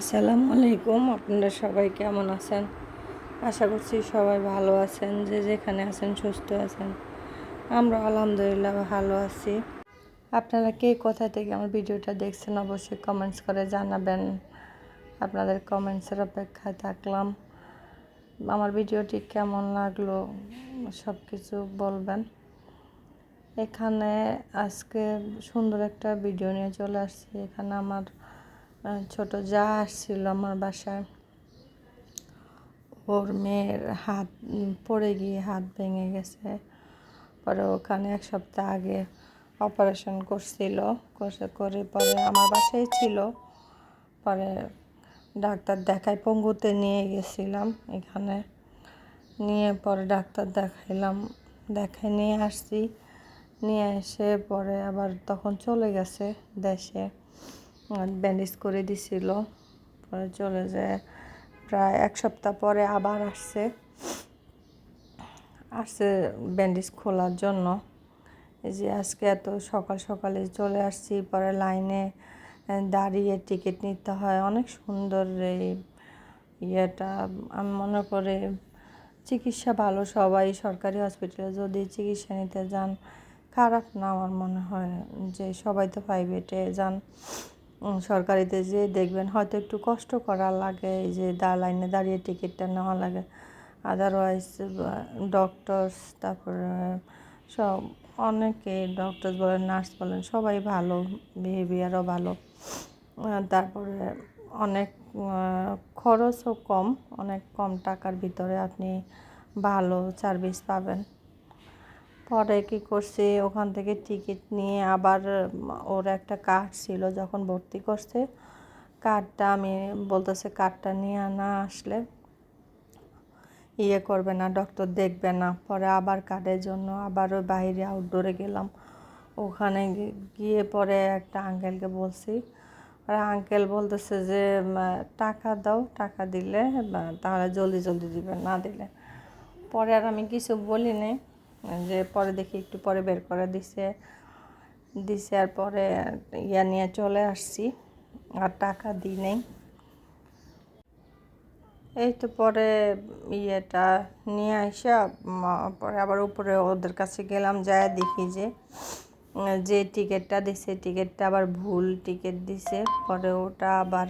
আসসালামু আলাইকুম, আপনারা সবাই কেমন আছেন? আশা করছি সবাই ভালো আছেন, যে যেখানে আছেন সুস্থ আছেন। আমরা আলহামদুলিল্লাহ ভালো আছি। আপনারা কে কোথা থেকে আমার ভিডিওটা দেখছেন অবশ্যই কমেন্টস করে জানাবেন। আপনাদের কমেন্টসের অপেক্ষায় থাকলাম। আমার ভিডিওটি কেমন লাগল সব কিছু বলবেন। এখানে আজকে সুন্দর একটা ভিডিও নিয়ে চলে আসছি। এখানে আমার ছোট যা আসছিল আমার বাসায়, ওর মেয়ের হাত পড়ে গিয়ে হাত ভেঙে গেছে। পরে ওখানে এক সপ্তাহ আগে অপারেশন করছিল, করছে, করে পরে আমার বাসায় ছিল। পরে ডাক্তার দেখাই পঙ্গুতে নিয়ে গেছিলাম এখানে। নিয়ে পরে ডাক্তার দেখাইলাম দেখাই নিয়ে আসছি। নিয়ে এসে পরে আবার তখন চলে গেছে দেশে। ব্যান্ডেজ করে দিছিল। পরে চলে যায়। প্রায় এক সপ্তাহ পরে আবার আসছে। আসছে ব্যান্ডেজ খোলার জন্য। এই যে আজকে এত সকাল সকালে চলে আসছি। পরে লাইনে দাঁড়িয়ে টিকিট নিতে হয়। অনেক সুন্দর এই ইয়েটা। আমি মনে করি চিকিৎসা ভালো সবাই। সরকারি হসপিটালে যদি চিকিৎসা নিতে যান, খারাপ না আমার মনে হয়। যে সবাই তো প্রাইভেটে যান। সরকারিতে যে দেখবেন হয়তো একটু কষ্ট করা লাগে, এই যে দা লাইনে দাঁড়িয়ে টিকিটটা নেওয়া লাগে। আদারওয়াইজ ডক্টরস তারপরে সব অনেকে ডক্টর বলেন নার্স বলেন, সবাই ভালো বিহেভিয়ারও ভালো। তারপরে অনেক খরচও কম, অনেক কম টাকার ভিতরে আপনি ভালো সার্ভিস পাবেন। পরে কি করছি? ওখান থেকে টিকিট নিয়ে আবার ওর একটা কার্ড ছিল যখন ভর্তি করছে। কার্ডটা আমি, বলতেছে কার্ডটা নিয়ে না আসলে ইয়ে করবে না ডক্টর দেখবে না। পরে আবার কার্ডের জন্য আবার ওই বাইরে আউটডোরে গেলাম। ওখানে গিয়ে পরে একটা আঙ্কেলকে বলছি। আর আঙ্কেল বলতেছে যে টাকা দাও, টাকা দিলে তাহলে জলদি জলদি দিবে, না দিলে। পরে আর আমি কিছু বলি নাই যে পরে দেখি একটু পরে বের করে দিছে। দিছে আর পরে ইয়া নিয়ে চলে আসছি, আর টাকা দিই নেই। এই তো পরে ইয়েটা নিয়ে আসা পরে আবার উপরে ওদের কাছে গেলাম, যায় দেখি যে যে টিকিটটা দিছে, টিকিটটা আবার ভুল টিকিট দিছে। পরে ওটা আবার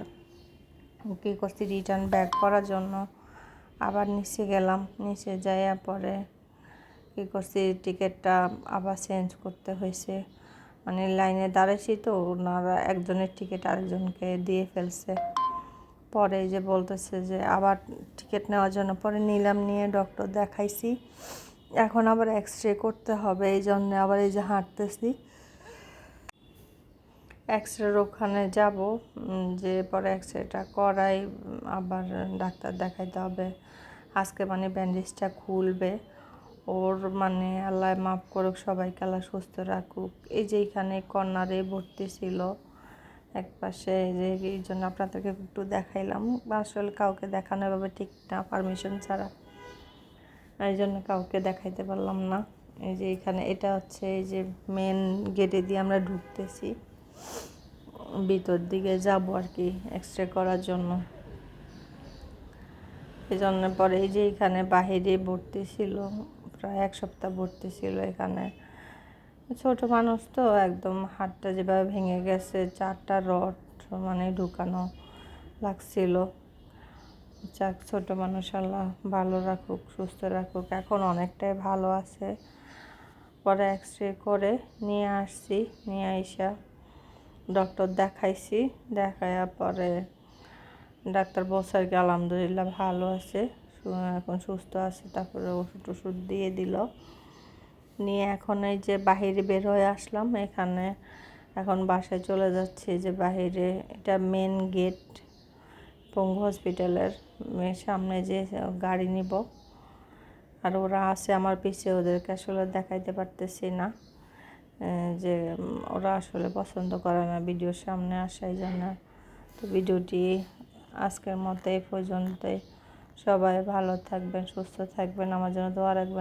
কী করছি রিটার্ন ব্যাক করার জন্য আবার নিচে গেলাম। নিচে যাইয়া পরে কী করছি, টিকিটটা আবার চেঞ্জ করতে হয়েছে। মানে লাইনে দাঁড়াইছি তো, ওনারা একজনের টিকিট আরেকজনকে দিয়ে ফেলছে। পরে যে বলতেছে যে, আবার টিকিট নেওয়ার জন্য পরে নিলাম, নিয়ে ডক্টর দেখাইছি। এখন আবার এক্স রে করতে হবে, এই জন্য আবার এই যে হাঁটতেছি। এক্স রের ওখানে যাব যে পরে এক্স রেটা করাই, আবার ডাক্তার দেখাইতে হবে। আজকে মানে ব্যান্ডেজটা খুলবে। ওর মানে আল্লাহ মাফ করুক, সবাইকে আল্লাহ সুস্থ রাখুক। এই যে এখানে কর্নারে ভর্তি ছিল, এক পাশে যে এই জন্য আপনাদেরকে একটু দেখাইলাম। বা আসলে কাউকে দেখানো এভাবে ঠিক না পারমিশন ছাড়া। এই জন্য কাউকে দেখাইতে পারলাম না। এই যে এখানে এটা হচ্ছে এই যে মেন গেটে দিয়ে আমরা ঢুকতেছি। ভিতর দিকে যাব আর কি এক্স রে করার জন্য। এই জন্য পরে এই যে এখানে বাহিরে ভর্তি ছিল প্রায় এক সপ্তাহ ভর্তি ছিল এখানে। ছোট মানুষ তো, একদম হাতটা যেভাবে ভেঙে গেছে, চারটা রড মানে ঢুকানো লাগছিল। যাক, ছোট মানুষ আল্লাহ ভালো রাখুক, সুস্থ রাখুক, এখন অনেকটাই ভালো আছে। পরে এক্স রে করে নিয়ে আসছি, নিয়ে আইসা ডক্টর দেখাইছি, দেখাইয়া পরে ডাক্তার কি, আলহামদুলিল্লাহ ভালো আছে। এখন সুস্থ আছে, তারপরে ওষুধ টষুধ দিয়ে দিল। নিয়ে এখন এই যে বাহিরে বের হয়ে আসলাম, এখানে এখন বাসায় চলে যাচ্ছি। যে বাহিরে এটা মেন গেট পঙ্গু হসপিটালের সামনে যে গাড়ি নিব। আর ওরা আছে আমার পিছিয়ে ওদেরকে আসলে দেখাইতে পারতেছি না। যে, ওরা আসলে পছন্দ করে না ভিডিওর সামনে আসাই জন্য। তো ভিডিওটি আজকের মতো এই পর্যন্তই। সবাই ভালো থাকবেন সুস্থ থাকবেন আমার জন্য দোয়া রাখবেন।